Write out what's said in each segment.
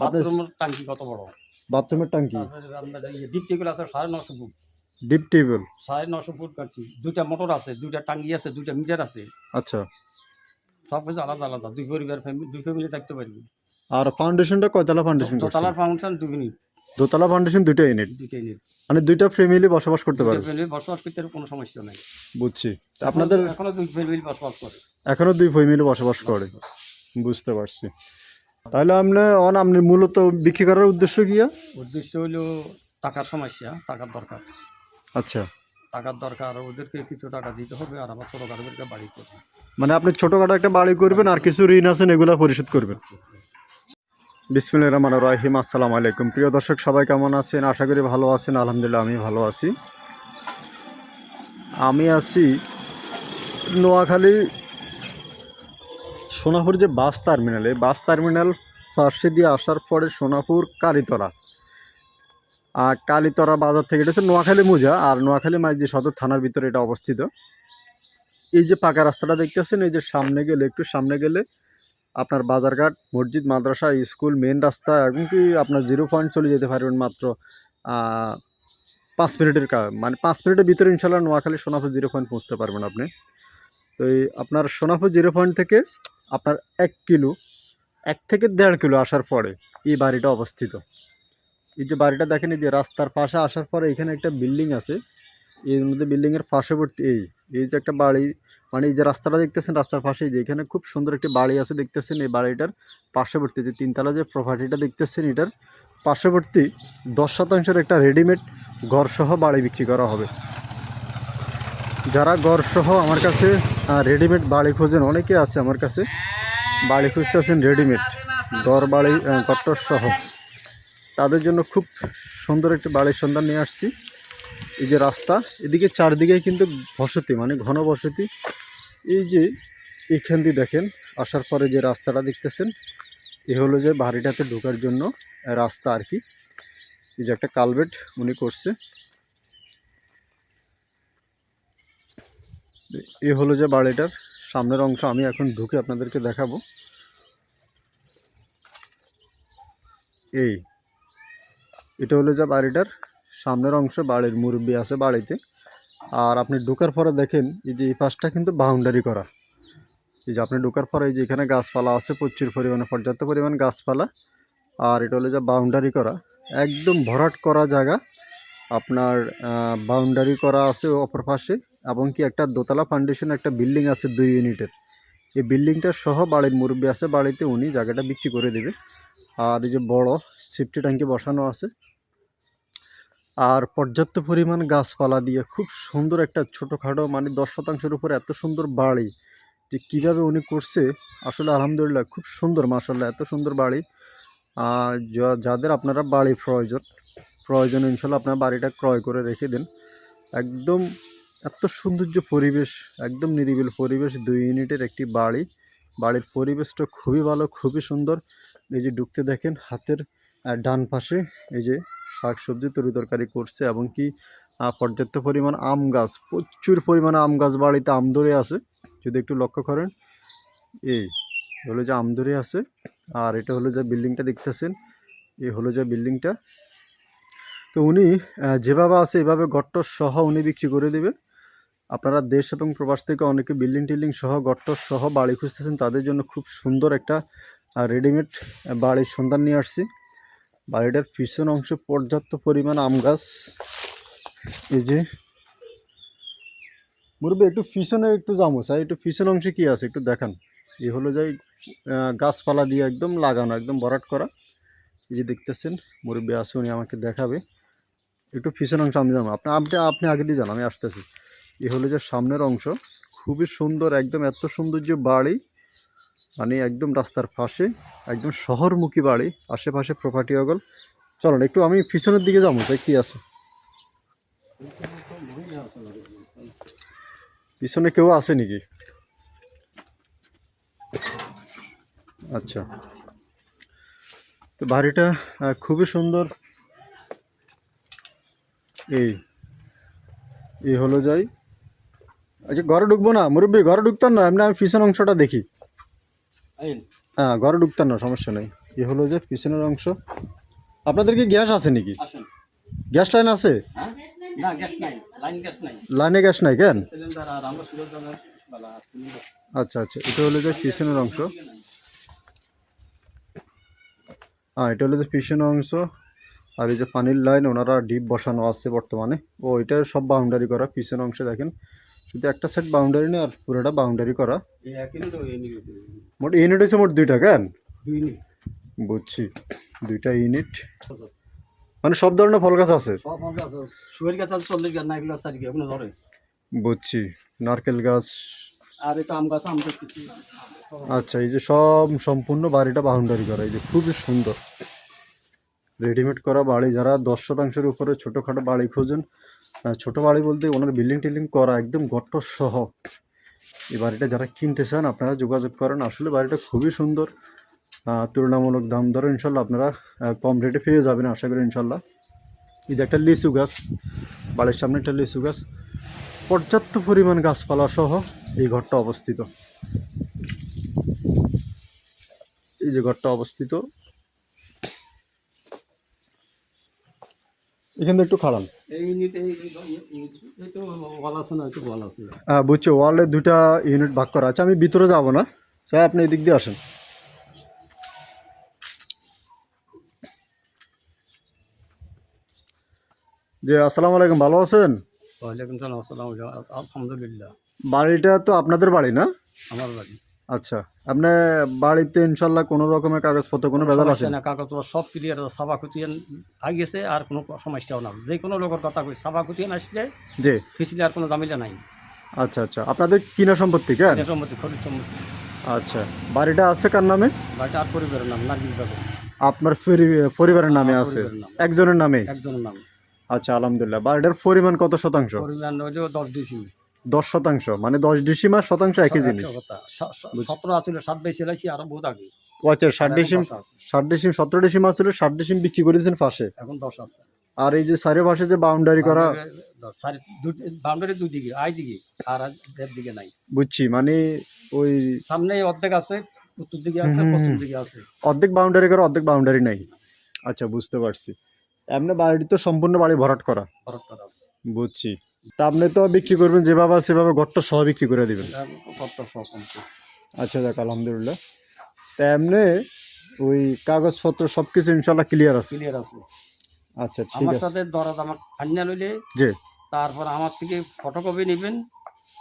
বাথরুমের কত বড়? এই ডিপ আছে সাড়ে নশো ফুট। ডিপ টেবিল সাড়ে নশো ফুট কাটছি। দুইটা মোটর আছে দুইটা টাঙ্কি আছে দুইটা মিটার আছে। আচ্ছা। সব কিছু আলাদা আলাদা দুই পরিবার ফ্যামিলি দুই ফ্যামিলি থাকতে পারবি। আর ফাউন্ডেশনটা কয়তলা ফাউন্ডেশন দোতলার ফাউন্ডেশন দুই মিনিট দোতলা ফাউন্ডেশন দুইটা ইউনিট দুইটা ইউনিট মানে দুইটা ফ্যামিলি বসবাস করতে পারবে ফ্যামিলি বসবাস করতে কোনো সমস্যা নাই। বুঝছি। আপনাদের এখনও দুই ফ্যামিলি বসবাস করে। এখনও দুই ফ্যামিলি বসবাস করে। বুঝতে পারছি। তাহলে আপনি অন আপনি মূলত বিক্রি করার উদ্দেশ্য কি উদ্দেশ্য হলো টাকার সমস্যা টাকার দরকার। আচ্ছা। টাকার দরকার ওদেরকে কিছু টাকা দিতে হবে আর আমার ছোটো গাড়িদেরকে বাড়ি করবে মানে আপনি ছোটখাটো একটা বাড়ি করবেন আর কিছু ঋণ আছেন এগুলো পরিশোধ করবেন। বিসমিল্লাহ রহমান রাহিম আসসালামু আলাইকুম। প্রিয় দর্শক সবাই কেমন আছেন? আশা করি ভালো আছেন আলহামদুলিল্লাহ আমি ভালো আছি। আমি আছি নোয়াখালী সোনাপুর যে বাস টার্মিনালে বাস টার্মিনাল পাশে দিয়ে আসার পরে সোনাপুর কালীতলা। আর কালীতলা বাজার থেকে এটা হচ্ছে নোয়াখালী মুজা, আর নোয়াখালী মাইজি সদর থানার ভিতরে এটা অবস্থিত। এই যে পাকা রাস্তাটা দেখতেছেন, এই যে সামনে গেলে, একটু সামনে গেলে আপনার বাজারঘাট, মসজিদ, মাদ্রাসা, স্কুল মেন রাস্তা এমনকি আপনার জিরো পয়েন্ট চলে যেতে পারবেন মাত্র পাঁচ মিনিটের মানে পাঁচ মিনিটের ভিতরে ইনশাল্লাহ নোয়াখালী সোনাপুর জিরো পয়েন্ট পৌঁছতে পারবেন আপনি। তো এই আপনার সোনাপুর জিরো পয়েন্ট থেকে আপনার এক কিলো, এক থেকে দেড় কিলো আসার পরে এই বাড়িটা অবস্থিত। এই যে বাড়িটা দেখেন, এই যে রাস্তার পাশে আসার পরে এখানে একটা বিল্ডিং আছে। এর মধ্যে বিল্ডিংয়ের পার্শ্ববর্তী এই এই যে একটা বাড়ি মানে এই যে রাস্তাটা দেখতেছেন, রাস্তার পাশে যে এখানে খুব সুন্দর একটি বাড়ি আছে দেখতেছেন, এই বাড়িটার পার্শ্ববর্তী যে তিনতলা যে প্রপার্টিটা দেখতেছেন, এটার পার্শ্ববর্তী দশ শতাংশের একটা রেডিমেড ঘরসহ বাড়ি বিক্রি করা হবে। যারা ঘরসহ আমার কাছে রেডিমেড বাড়ি খোঁজেন, অনেকে আছে আমার কাছে। বাড়ি খুঁজতেছেন রেডিমেড ঘর বাড়ি ঘট্টর সহ। তাদের জন্য খুব সুন্দর একটি বাড়ির সন্ধান নিয়ে আসছি। এই যে রাস্তা, এদিকে চারদিকে কিন্তু বসতি মানে ঘন বসতি। এই যে এইখান দিয়ে দেখেন, আসার পরে যে রাস্তাটা দেখতেছেন, এ হলো যে বাড়িটাতে ঢোকার জন্য রাস্তা আর কি। এই যে একটা কালভেট উনি করছে। এ হলো যে বাড়িটার সামনের অংশ। আমি এখন ঢুকে আপনাদেরকে দেখাবো। এই, এটা হলো যে বাড়িটার সামনের অংশ, বাড়ির মুরব্বি আছে বাড়িতে। আর আপনি ঢোকার পরে দেখেন, এই যে এই পাশটা কিন্তু বাউন্ডারি করা। এই যে আপনি ঢোকার পরে এই যে এখানে গাছপালা আছে, প্রচুর পরিমাণে, পর্যাপ্ত পরিমাণ গাছপালা। আর এটা হলো যে বাউন্ডারি করা। একদম ভরাট করা জায়গা। আপনার বাউন্ডারি করা আছে অপর পাশে। এবং কি একটা দোতলা ফাউন্ডেশন একটা বিল্ডিং আছে দুই ইউনিটের এই বিল্ডিংটা সহ বাড়ির মুরব্বী আছে, বাড়িতে উনি জায়গাটা বিক্রি করে দেবে। আর এই যে বড় সেফটি ট্যাঙ্কি বসানো আছে। আর পর্যাপ্ত পরিমাণ গাছপালা দিয়ে খুব সুন্দর একটা ছোটোখাটো মানে দশ শতাংশের উপরে এত সুন্দর বাড়ি যে কীভাবে উনি করছে, আসলে আলহামদুলিল্লাহ খুব সুন্দর মাসাল্লাহ এত সুন্দর বাড়ি। আর যাদের আপনারা বাড়ি প্রয়োজন প্রয়োজন ইনশাল্লাহ আপনার বাড়িটা ক্রয় করে রেখে দেন। একদম এত সৌন্দর্য পরিবেশ, একদম নিরিবিল পরিবেশ, দুই ইউনিটের একটি বাড়ি। বাড়ির পরিবেশটা খুবই ভালো, খুবই সুন্দর। এই যে ঢুকতে দেখেন, হাতের ডান পাশে এই যে শাক সবজি তরি তরকারি করছে এবং কি পর্যাপ্ত পরিমাণ আম গাছ, প্রচুর পরিমাণে আম গাছ বাড়িতে আম ধরে আছে। যদি একটু লক্ষ্য করেন, এই হলো যে আম ধরে আছে, আর এটা হলো যে বিল্ডিংটা দেখতেছেন, এই হলো যে বিল্ডিংটা। তো উনি যেভাবে আছে এভাবে গট্ট সহ উনি বিক্রি করে দেবে। আপনারা দেশ এবং প্রবাস থেকে অনেকে বিল্ডিং টিল্ডিং সহ গট্ট সহ বাড়ি খুঁজতেছেন, তাদের জন্য খুব সুন্দর একটা রেডিমেড বাড়ির সন্ধান নিয়ে আসছি। বাড়িটার পিছন অংশে পর্যাপ্ত পরিমাণ আম গাছ। এই যে, মুরব্বী, একটু পিছনে একটু যাব স্যার একটু পিছন অংশে কি আছে একটু দেখান। এই হলো যাই গাছপালা দিয়ে একদম লাগানো, একদম ভরাট করা। এই যে দেখতেছেন, মুরব্বী আছে, উনি আমাকে দেখাবে। একটু পিছন অংশ আমি যাব। আপনি আপনি আপনি আগে দিয়ে যান, আমি আসতেছি। এই হলো যে সামনের অংশ। খুবই সুন্দর, একদম এত সৌন্দর্য বাড়ি মানে একদম রাস্তার পাশে, একদম শহরমুখী বাড়ি, আশেপাশে প্রপার্টি অগল। চলুন, একটু আমি পিছনের দিকে যাব তাই কি আছে। পিছনে কেউ আছে নাকি? আচ্ছা। তো বাড়িটা খুবই সুন্দর। এই এই হলো যাই। আচ্ছা ঘরে ঢুকবো না মুরব্বী ঘরে ঢুকতাম না এমনি আমি পিছন অংশটা দেখি। হ্যাঁ ঘরে ঢুকতাম না সমস্যা নেই। এ হলো যে পিছনের অংশ। আপনাদের কি গ্যাস আছে নাকি? গ্যাস লাইন আছে? হ্যাঁ? লাইন গ্যাস নাই। কেন? আচ্ছা আচ্ছা এটা হলো যে পিছনের অংশ। হ্যাঁ এটা হলো যে পিছনের অংশ। আর এই যে পানির লাইন ওনারা ডিপ বসানো আছে বর্তমানে। ও এটা সব বাউন্ডারি করা পিছনের অংশে দেখেন। শুধু একটা সাইড বাউন্ডারি নেই আর পুরোটা বাউন্ডারি করা। মোট ইউনিট হয়েছে মোট দুইটা কেন? বুঝছি। দুইটা ইউনিট মানে সব ধরনের ফল গাছ আছে? বুঝছি। নারকেল গাছ। আর এটা আম গাছ আম আচ্ছা এই যে সব সম্পূর্ণ বাড়িটা বাউন্ডারি করা এই যে খুবই সুন্দর। রেডিমেড করা বাড়ি। যারা দশ শতাংশের উপরে ছোটোখাটো বাড়ি খোঁজেন ছোট বাড়ি বলতে ওনার বিল্ডিং টিল্ডিং করা একদম গট্ট সহ এই বাড়িটা যারা কিনতে চান, আপনারা যোগাযোগ করেন। আসলে বাড়িটা খুবই সুন্দর। তুলনামূলক দাম দরে ইনশাল্লাহ আপনারা কম রেটে পেয়ে যাবেন আশা করি ইনশাল্লাহ। এই যে একটা লিচু গাছ, বাড়ির সামনে একটা লিচু গাছ, পর্যাপ্ত পরিমাণ গাছপালা সহ এই ঘরটা অবস্থিত। এই যে ঘরটা অবস্থিত এখান থেকে একটু খাড়ান আছে হ্যাঁ বুঝছ ওয়ালে দুটা ইউনিট ভাগ করা আছে। আমি ভিতরে যাব না। স্যার আপনি এদিক দিয়ে আসেন। জি আসসালামু আলাইকুম ভালো আছেন? ওয়ালাইকুম সালাম আসসালাম আলহামদুলিল্লাহ। বাড়িটা তো আপনাদের বাড়ি না? আমার বাড়ি। আচ্ছা আপনি বাড়িতে ইনশাল্লাহ কোনো রকমের কাগজপত্র কোনো ভেজাল আছে না কাগজপত্র সব ক্লিয়ার আছে সাবা খুতিয়ান আগিয়েছে আর কোনো সমস্যাও না যে কোনো লোকের কথা কই সাবা খুতিয়ান আসলে জি। ফিসলে আর কোনো জামিলা নাই। আচ্ছা আচ্ছা। আপনাদের কিনা সম্পত্তি কেন? এটা সম্মতি খরিদ সম্মতি আচ্ছা। বাড়িটা আছে কার নামে? বাড়িটা আর পরিবারের নাম নার্গিস বেগম আপনার পরিবারের নামে আছে? একজনের নামে? একজনের নামে। আচ্ছা আলহামদুলিল্লাহ। বাড়িটার পরিমাণ কত শতাংশ? হইলেও দশ দিয়েছি দশ শতাংশ মানে দশ ডিসিমার শতাংশ একই জিনিস। সতেরো আছিল সাত বাইশ এলাইছি আরও বহুত আগে। ও আচ্ছা ষাট ডিসিম ষাট ডিসিম সতেরো ডিসিম ছিল ষাট ডিসিম বিক্রি করে দিয়েছেন পাশে এখন দশ আছে। আর এই যে পাশে যে বাউন্ডারি করা বাউন্ডারি দুই দিকে আই দিকে আর দেড় দিকে নাই। বুঝছি মানে ওই সামনে অর্ধেক আছে উত্তর দিকে আছে পশ্চিম দিকে আছে। অর্ধেক বাউন্ডারি করা অর্ধেক বাউন্ডারি নাই। আচ্ছা বুঝতে পারছি। এমনি বাড়িটি তো সম্পূর্ণ বাড়ি ভরাট করা। ফরক করা আছে। বুঝছি। তা আপনি তো বিক্রি করবেন যেভাবে সেভাবে ঘরটা সহ বিক্রি করে দেবেন। কত সব কমছে আচ্ছা যাক আলহামদুলিল্লাহ। তা এমনি ওই কাগজপত্র সব কিছু ইনশাল্লাহ ক্লিয়ার আছে। ক্লিয়ার আছে। আচ্ছা ঠিক আমার সাথে দরাদ আমার আন্যা লইলে জি। তারপর আমার থেকে ফটোকপি নেবেন।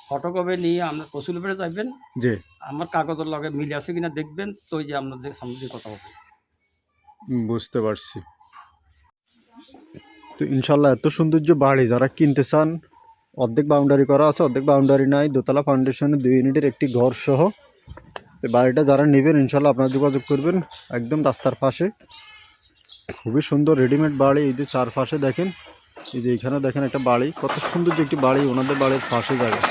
ফটোকপি নিয়ে আপনার কসুল উপরে যাবেন জি। আমার কাগজের লগে মিলে আছে কিনা দেখবেন তো যে আপনাদের সামনে কথা হবে। বুঝতে পারছি। তো ইনশাল্লাহ এত সৌন্দর্য বাড়ি, যারা কিনতে চান, অর্ধেক বাউন্ডারি করা আছে, অর্ধেক বাউন্ডারি নাই, দোতলা ফাউন্ডেশনে দুই ইউনিটের একটি ঘর সহ। এই বাড়িটা যারা নেবেন, ইনশাল্লাহ আপনারা যোগাযোগ করবেন একদম রাস্তার পাশে। খুবই সুন্দর রেডিমেড বাড়ি, এই যে চারপাশে দেখেন, এই যে এখানে দেখেন একটা বাড়ি, কত সুন্দর যে একটি বাড়ি, ওনাদের বাড়ির পাশে জায়গা।